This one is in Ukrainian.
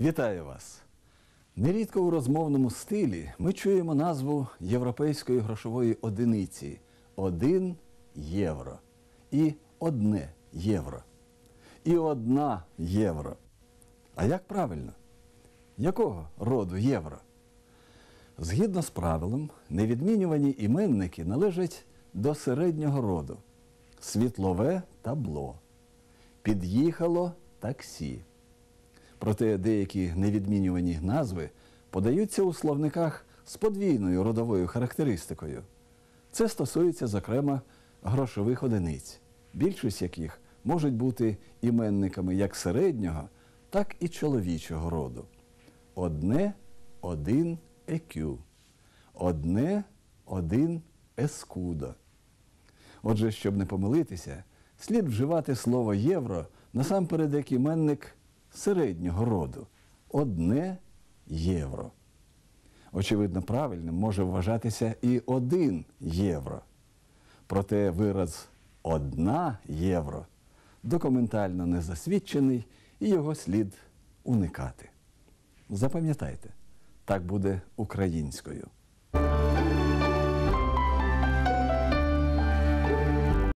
Вітаю вас! Нерідко у розмовному стилі ми чуємо назву європейської грошової одиниці 1 євро і одне євро. І одна євро. А як правильно? Якого роду євро? Згідно з правилом, невідмінювані іменники належать до середнього роду світлове табло. Під'їхало таксі. Проте деякі невідмінювані назви подаються у словниках з подвійною родовою характеристикою. Це стосується, зокрема, грошових одиниць, більшість яких можуть бути іменниками як середнього, так і чоловічого роду. Одне один екю, одне один ескудо. Отже, щоб не помилитися, слід вживати слово євро насамперед як іменник середнього роду одне євро. Очевидно, правильним може вважатися і один євро. Проте вираз одна євро документально не засвідчений і його слід уникати. Запам'ятайте, так буде українською.